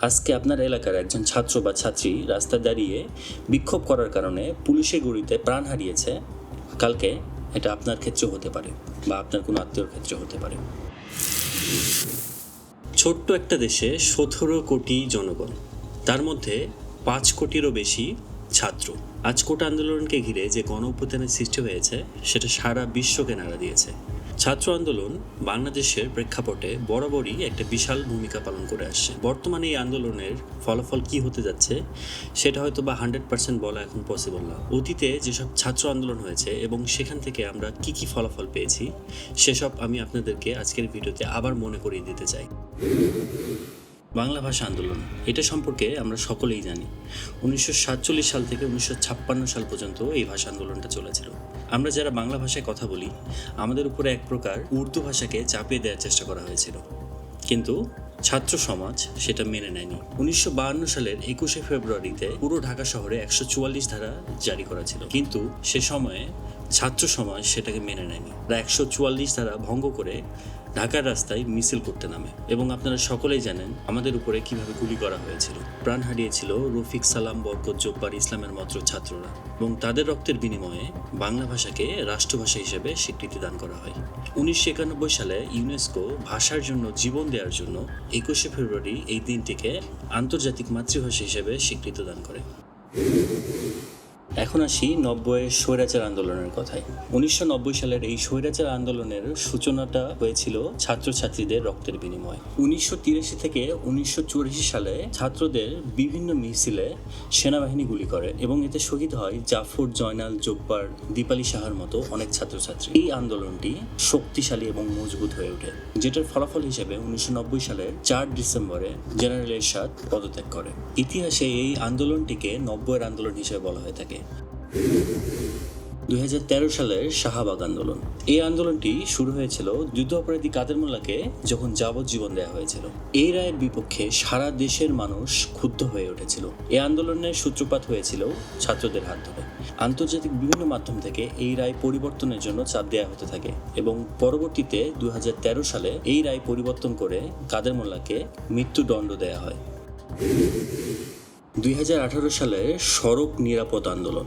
আজকে আপনার এলাকার একজন ছাত্র বা ছাত্রী রাস্তায় দাঁড়িয়ে বিক্ষোভ করার কারণে পুলিশের গুলিতে প্রাণ হারিয়েছে। কালকে এটা আপনার ক্ষেত্রে হতে পারে বা আপনার কোনো আত্মীয়র ক্ষেত্রে হতে পারে। ছোট্ট একটা দেশে সতেরো কোটি জনগণ, তার মধ্যে পাঁচ কোটিরও বেশি ছাত্র। আজ কোটা আন্দোলনকে ঘিরে যে গণ সৃষ্টি হয়েছে, সেটা সারা বিশ্বকে নাড়া দিয়েছে। ছাত্র আন্দোলন বাংলাদেশের প্রেক্ষাপটে বরাবরই একটা বিশাল ভূমিকা পালন করে আসছে। বর্তমানে এই আন্দোলনের ফলাফল কি হতে যাচ্ছে, সেটা হয়তো বা হান্ড্রেড পার্সেন্ট বলা এখন পসিবল না। অতীতে যেসব ছাত্র আন্দোলন হয়েছে এবং সেখান থেকে আমরা কি কি ফলাফল পেয়েছি, সেসব আমি আপনাদেরকে আজকের ভিডিওতে আবার মনে করিয়ে দিতে চাই। বাংলা ভাষা আন্দোলন, এটা সম্পর্কে আমরা সকলেই জানি। উনিশশো সাতচল্লিশ সাল থেকে উনিশশো ছাপ্পান্ন সাল পর্যন্ত এই ভাষা আন্দোলনটা চলেছিল। আমরা যারা বাংলা ভাষায় কথা বলি, আমাদের উপরে এক প্রকার উর্দু ভাষাকে চাপিয়ে দেওয়ার চেষ্টা করা হয়েছিল। কিন্তু ছাত্র সমাজ সেটা মেনে নেয়নি। উনিশশো সালের একুশে ফেব্রুয়ারিতে পুরো ঢাকা শহরে একশো চুয়াল্লিশ ধারা জারি করা ছিল। কিন্তু সে সময়ে ছাত্র সমাজ সেটাকে মেনে নেয়নি। প্রায় একশো চুয়াল্লিশ ধারা ভঙ্গ করে ঢাকার রাস্তায় মিছিল করতে নামে এবং আপনারা সকলেই জানেন আমাদের উপরে কীভাবে গুলি করা হয়েছিল। প্রাণ হারিয়েছিল রফিক সালাম বরকত জব্বার ইসলামের মতো ছাত্ররা এবং তাদের রক্তের বিনিময়ে বাংলা ভাষাকে রাষ্ট্রভাষা হিসেবে স্বীকৃতি দান করা হয়। উনিশশো একানব্বই সালে ইউনেস্কো ভাষার জন্য জীবন দেওয়ার জন্য একুশে ফেব্রুয়ারি এই দিনটিকে আন্তর্জাতিক মাতৃভাষা হিসেবে স্বীকৃতি দান করে। এখন আসি নব্বইয়ের স্বৈরাচার আন্দোলনের কথায়। উনিশশো নব্বই সালের এই স্বৈরাচার আন্দোলনের সূচনাটা হয়েছিল ছাত্রছাত্রীদের রক্তের বিনিময়। উনিশশো তিরাশি থেকে উনিশশো চুরাশি সালে ছাত্রদের বিভিন্ন মিছিলে সেনাবাহিনী গুলি করে এবং এতে শহীদ হয় জাফর জয়নাল জব্বার দীপালি সাহার মতো অনেক ছাত্রছাত্রী। এই আন্দোলনটি শক্তিশালী এবং মজবুত হয়ে ওঠে, যেটার ফলাফল হিসেবে উনিশশো নব্বই সালের চার ডিসেম্বরে জেনারেল এরশাদ পদত্যাগ করে। ইতিহাসে এই আন্দোলনটিকে নব্বইয়ের আন্দোলন হিসেবে বলা হয়ে থাকে। দুই হাজার তেরো সালের শাহবাগ আন্দোলন। এই আন্দোলনটি শুরু হয়েছিল যুদ্ধ অপরাধী কাদের মোল্লাকে যখন যাবজ্জীবন দেওয়া হয়েছিল। এই রায়ের বিপক্ষে সারা দেশের মানুষ ক্ষুব্ধ হয়ে উঠেছিল। এই আন্দোলনের সূত্রপাত হয়েছিল ছাত্রদের হাত ধরে। আন্তর্জাতিক বিভিন্ন মাধ্যম থেকে এই রায় পরিবর্তনের জন্য চাপ দেওয়া হতে থাকে এবং পরবর্তীতে দুই হাজার তেরো সালে এই রায় পরিবর্তন করে কাদের মোল্লাকে মৃত্যুদণ্ড দেওয়া হয়। দুই সালের সড়ক নিরাপদ আন্দোলন।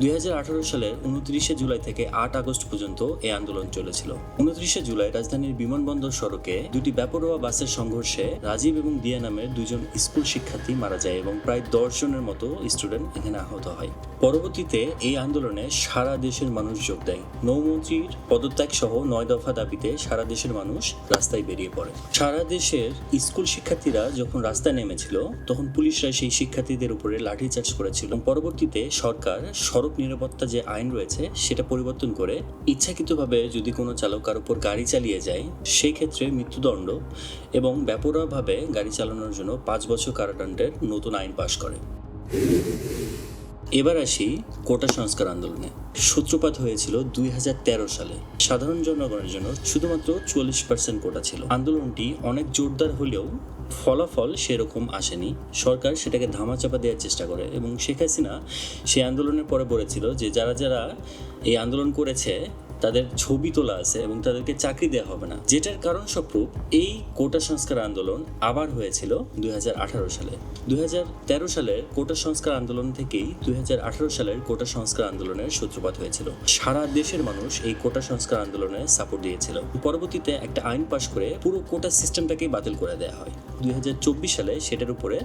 দুই হাজার আঠারো সালের উনত্রিশে জুলাই থেকে আট আগস্ট পর্যন্ত এই আন্দোলন চলেছিল। উনত্রিশে জুলাই রাজধানীর বিমানবন্দর সড়কে দুটি ব্যাপরোয়া বাসের সংঘর্ষে রাজীব এবং দিয়া নামের দুজন স্কুল শিক্ষার্থী মারা যায় এবং প্রায় দশ জনের মতো স্টুডেন্ট এখানে আহত হয়। পরবর্তীতে এই আন্দোলনে সারা দেশের মানুষ যোগ দেয়। নৌমন্ত্রীর পদত্যাগ সহ নয় দফা দাবিতে সারা দেশের মানুষ রাস্তায় বেরিয়ে পড়ে। সারা দেশের স্কুল শিক্ষার্থীরা যখন রাস্তায় নেমেছিল, তখন পুলিশরা সেই শিক্ষার্থীদের উপরে লাঠিচার্জ করেছিল। পরবর্তীতে সরকার সড়ক নিরাপত্তা যে আইন রয়েছে, সেটা পরিবর্তন করে ইচ্ছাকৃতভাবে যদি কোনো চালক কার উপর গাড়ি চালিয়ে যায়, সেই ক্ষেত্রে মৃত্যুদণ্ড এবং ব্যাপকভাবে গাড়ি চালানোর জন্য পাঁচ বছর কারাদণ্ডের নতুন আইন পাশ করে। এবার আসি কোটা সংস্কার আন্দোলনে। সূত্রপাত হয়েছিল দুই হাজার তেরো সালে। সাধারণ জনগণের জন্য শুধুমাত্র চুয়াল্লিশ পার্সেন্ট কোটা ছিল। আন্দোলনটি অনেক জোরদার হলেও ফলাফল সেরকম আসেনি। সরকার সেটাকে ধামাচাপা দেওয়ার চেষ্টা করে এবং শেখ হাসিনা সেই আন্দোলনের পরে বলেছিল যে যারা যারা এই আন্দোলন করেছে তাদের ছবি তোলা আছে এবং তাদেরকে চাকরি দেওয়া হবে না। যেটার কারণ স্বরূপ এই কোটা সংস্কার আন্দোলন আবার হয়েছিল দু হাজার আঠারো সালে। দুই সালের কোটা সংস্কার আন্দোলন থেকেই দুই সালের কোটা সংস্কার আন্দোলনের সূত্রপাত হয়েছিল। সারা দেশের মানুষ এই কোটা সংস্কার আন্দোলনে সাপোর্ট দিয়েছিল। পরবর্তীতে একটা আইন পাশ করে পুরো কোটা সিস্টেমটাকেই বাতিল করে দেওয়া হয়। দুই হাজার চব্বিশ সালে সেটার উপরে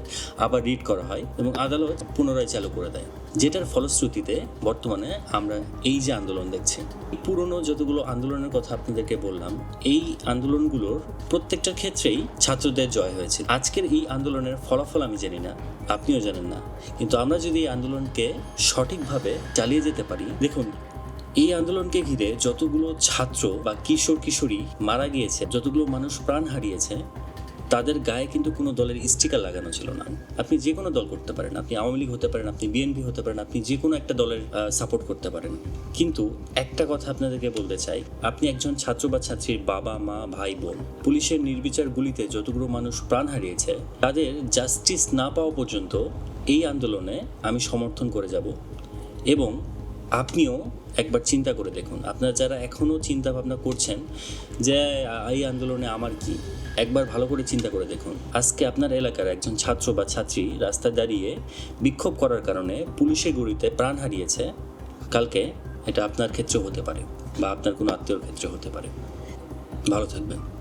আবার রিড করা হয় এবং আদালত পুনরায় চালু করে দেয়। যেটার ফলশ্রুতিতে বর্তমানে আমরা এই যে আন্দোলন দেখছি, পুরনো যতগুলো আন্দোলনের কথা আপনাদেরকে বললাম, এই আন্দোলনগুলোর প্রত্যেকটা ক্ষেত্রেই ছাত্রদের জয় হয়েছে। আজকের এই আন্দোলনের ফলাফল আমি জানি না, আপনিও জানেন না। কিন্তু আমরা যদি এই আন্দোলনকে সঠিকভাবে চালিয়ে যেতে পারি, দেখুন, এই আন্দোলনকে ঘিরে যতগুলো ছাত্র বা কিশোর কিশোরী মারা গিয়েছে, যতগুলো মানুষ প্রাণ হারিয়েছে তাদের গায়ে কিন্তু কোনো দলের স্টিকার লাগানো ছিল না। আপনি যে কোনো দল করতে পারেন, আপনি আওয়ামী লীগ হতে পারেন, আপনি বিএনপি হতে পারেন, আপনি যে কোনো একটা দলের সাপোর্ট করতে পারেন। কিন্তু একটা কথা আপনাদেরকে বলতে চাই, আপনি একজন ছাত্র বা ছাত্রীর বাবা, মা, ভাই, বোন, পুলিশের নির্বিচার গুলিতে যতগুলো মানুষ প্রাণ হারিয়েছে, তাদের জাস্টিস না পাওয়া পর্যন্ত এই আন্দোলনে আমি সমর্থন করে যাব। এবং আপনিও একবার চিন্তা করে দেখুন। আপনারা যারা এখনও চিন্তা ভাবনা করছেন যে এই আন্দোলনে আমার কি, একবার ভালো করে চিন্তা করে দেখুন। আজকে আপনার এলাকার একজন ছাত্র বা ছাত্রী রাস্তায় দাঁড়িয়ে বিক্ষোভ করার কারণে পুলিশের গুলিতে প্রাণ হারিয়েছে। কালকে এটা আপনার ক্ষেত্রে হতে পারে বা আপনার কোনো আত্মীয়র ক্ষেত্রে হতে পারে। ভালো থাকবেন।